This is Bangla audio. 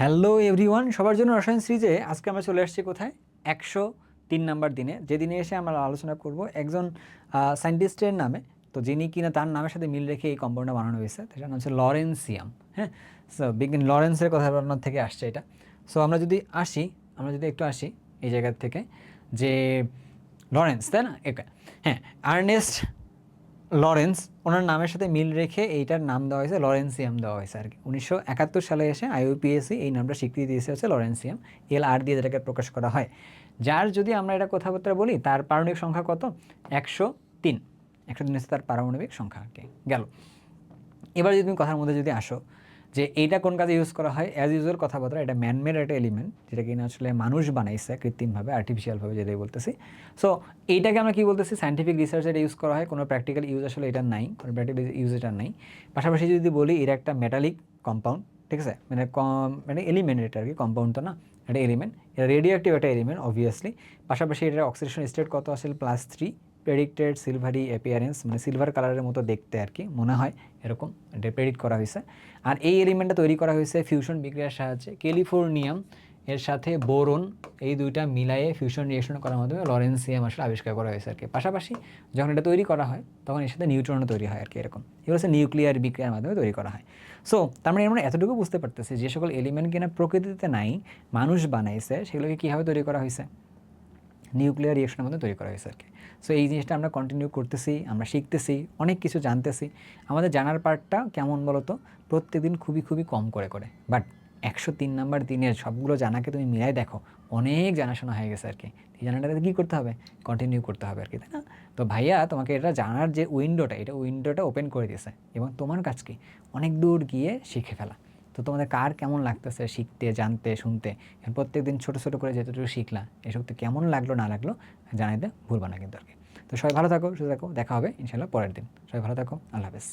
হ্যালো এভরিওয়ান, সবার জন্য রসায়ন সিরিজে আজকে আমরা চলে আসছি কোথায়? একশো তিন নাম্বার দিনে। যে দিনে এসে আমরা আলোচনা করব একজন সায়েন্টিস্টের নামে। তো যিনি কিনা তার নামের সাথে মিল রেখে এই কম্পাউন্ডটা বানানো হয়েছে। তার নাম হচ্ছে লরেন্সিয়াম হ্যাঁ? সো বিজ্ঞান লরেন্সের কথা বলানোর থেকে আসছে এটা। সো আমরা যদি আসি, আমরা যদি একটু আসি এই জায়গার থেকে, যে লরেন্স, তাই না? একে হ্যাঁ আর্নেস্ট লরেন্স, ওনার নামের সাথে মিল রেখে এইটার নাম দেওয়া হয়েছে লরেন্সিয়াম দেওয়া হয়েছে আর কি। উনিশশো একাত্তর সালে এসে আইইউপিএসসি এই নামটা স্বীকৃতি দিয়েছে হচ্ছে লরেন্সিয়াম এল আর দিয়ে যেটাকে প্রকাশ করা হয়। যার যদি আমরা এটা কথাবার্তা বলি, তার পারমাণবিক সংখ্যা কত? একশো তিন। একশো তিন হচ্ছে তার পারমাণবিক সংখ্যা আর কি গেল। এবার যদি তুমি কথার মধ্যে যদি আসো যে এইটা কোন কাজে ইউজ করা হয়? অ্যাজ ইউজুয়াল কথাবার্তা এটা ম্যানমেড একটা এলিমেন্ট যেটা কিনা আসলে মানুষ বানাইছে কৃত্রিমভাবে আর্টিফিশিয়ালভাবে যেটাই বলতেছি। সো এইটাকে আমরা কি বলতেছি? সাইন্টিফিক রিসার্চ এটা ইউজ করা হয়, কোনো প্র্যাকটিক্যাল ইউজ আসলে এটা নাই, কোনো প্র্যাকটিক্যাল ইউজ এটা নাই। পাশাপাশি যদি বলি এটা একটা মেটালিক কম্পাউন্ড ঠিক আছে? মানে কম মানে এলিমেন্ট এটা আর কি কম্পাউন্ড তো না এটা এলিমেন্ট এটা রেডিও অ্যাক্টিভ একটা এলিমেন্ট অবভিয়াসলি পাশাপাশি এটার অক্সিডেশন স্টেট কত আসলে? Plus three predicted silvery appearance মানে সিলভার কালারের মতো দেখতে আর কি, মনে হয় এরকম এটা প্রেডিক্ট করা হয়েছে। আর এই এলিমেন্টটা তৈরি করা হয়েছে ফিউশন বিক্রিয়ার সাহায্যে। ক্যালিফোর্নিয়াম এর সাথে বোরন এই দুইটা মিলায়ে ফিউশন রিয়েকশন করার মাধ্যমে লরেন্সিয়াম আসলে আবিষ্কার করা হয়েছে আর কি। পাশাপাশি যখন এটা তৈরি করা হয়, তখন এর সাথে নিউট্রনও তৈরি হয় আর কি এরকম। এগুলো হচ্ছে নিউক্লিয়ার বিক্রিয়ার মাধ্যমে তৈরি করা হয়। সো তার মানে আমরা এতটুকু বুঝতে পারতেছি যে সকল এলিমেন্ট কিনা প্রকৃতিতে নাই, মানুষ বানাইছে, সেগুলোকে কীভাবে তৈরি করা হয়েছে? নিউক্লিয়ার রিয়েকশনের মধ্যে তৈরি করা হয়েছে আর কি। সো এই জিনিসটা আমরা কন্টিনিউ করতেছি, আমরা শিখতেছি, অনেক কিছু জানতেছি। আমাদের জানার পার্টটা কেমন বলো তো প্রত্যেকদিন খুবই খুবই কম করে করে। বাট একশো তিন নাম্বার দিনের সবগুলো জানাকে তুমি মিলাই দেখো, অনেক জানাশোনা হয়ে গেছে আর কি। এই জানাটাতে কী করতে হবে? কন্টিনিউ করতে হবে আর কি, তাই না? তো ভাইয়া, তোমাকে এটা জানার যে উইন্ডোটা এটা উইন্ডোটা ওপেন করে দিয়েছে। এবং তোমার কাজ কি? অনেক দূর গিয়ে শিখে ফেলা। তো তোমাদের কার কেমন লাগতেছে শিখতে, জানতে, শুনতে? প্রত্যেক দিন ছোটো ছোটো করে যেতটুকু শিখলা এসব তো কেমন লাগল, না লাগল জানাইতে ভুলবা না কিন্তু আর কি। তো সবাই ভালো থাকো, সুস্থ থাকো, দেখা হবে ইনশাল্লাহ পরের দিন। সবাই ভালো থাকো, আল্লাহ হাফেজ।